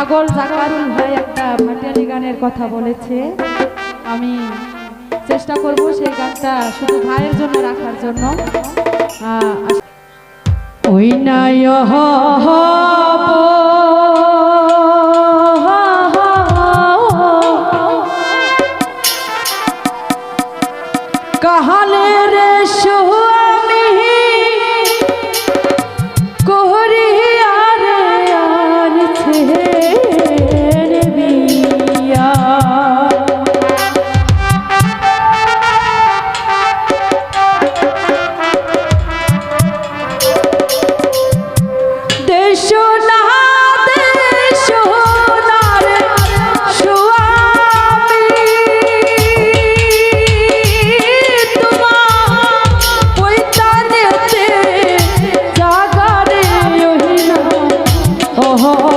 পাগল জাকারুল ভাই একটা ভাটিয়ালি গানের কথা বলেছে। আমি চেষ্টা করব সেই গানটা শুধু ভাইয়ের জন্য রাখার জন্য। ওই কাহালে রে সোহা সহ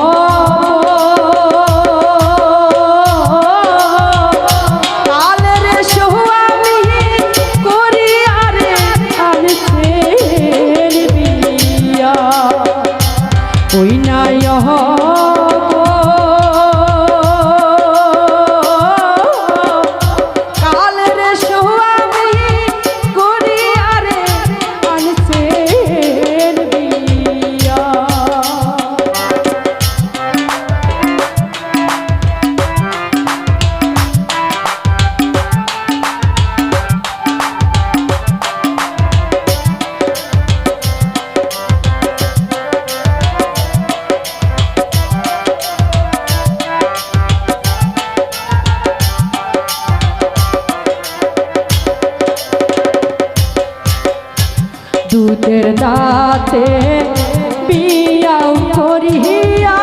সাথে বিয়াও করিয়া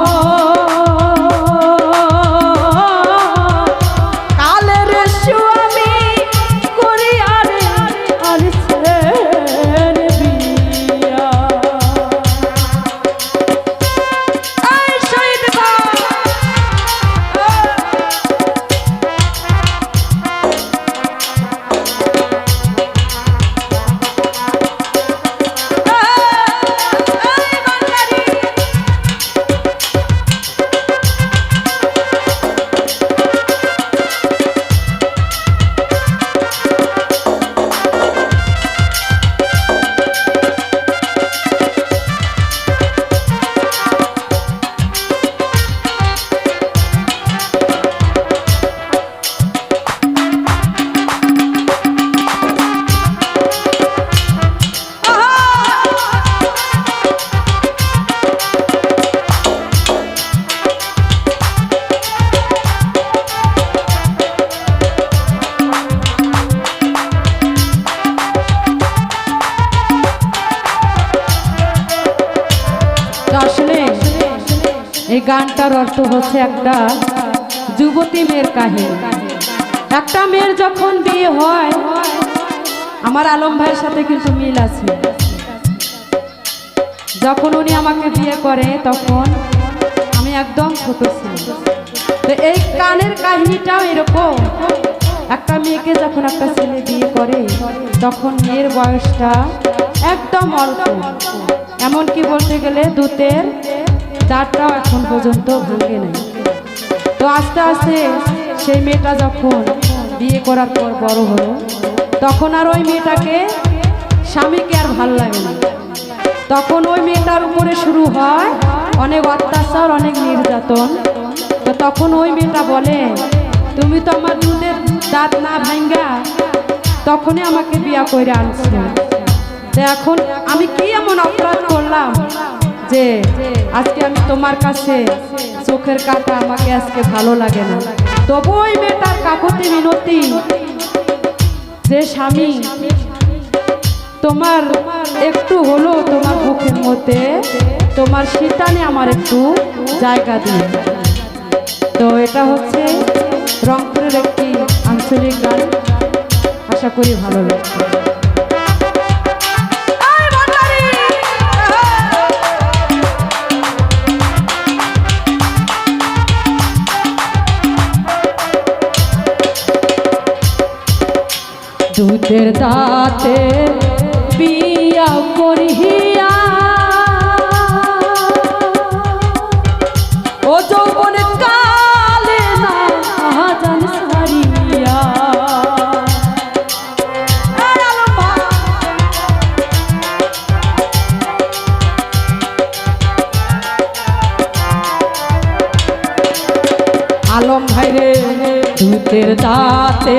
এই গানটার অর্থ হচ্ছে একটা যুবতী মেয়ের কাহিনী। একটা মেয়ের যখন বিয়ে হয়, আমার আলম ভাইয়ের সাথে কিন্তু মিল আছে। যখন উনি আমাকে বিয়ে করে, তখন আমি একদম ছোট ছিলাম। তো এই কানের কাহিনীটাও এরকম। একটা মেয়েকে যখন একটা ছেলে বিয়ে করে, তখন মেয়ের বয়সটা একদম অল্প। এমনকি বলতে গেলে দুধের দাঁতটাও এখন পর্যন্ত ভাঙে নাই। তো আস্তে আস্তে সেই মেয়েটা যখন বিয়ে করার পর বড় হলো, তখন আর ওই মেয়েটাকে স্বামীকে আর ভালো লাগে না। তখন ওই মেয়েটার উপরে শুরু হয় অনেক অত্যাচার, অনেক নির্যাতন। তো তখন ওই মেয়েটা বলে, তুমি তো আমার দুধের দাঁত না ভাঙ্গা তখনই আমাকে বিয়া করে আনছো। তো এখন আমি কি এমন অপরাধ করলাম? যে আজকে আমি তোমার কাছে চোখের কাটা আমাকে আজকে ভালো লাগে না। তবু ওই মেয়েটার কাকতি মিনতি, যে স্বামী তোমার একটু হলো তোমার মুখের মধ্যে, তোমার শীতানে আমার একটু জায়গা দিন তো এটা হচ্ছে রংপুরের একটি আঞ্চলিক গান। আশা করি ভালো লাগবে। দুধের দাঁতে বিয়া করিয়া ও যৌবন কালে না জান সারিয়া আলম ভাই। আলম ভাই রে দুধের দাঁতে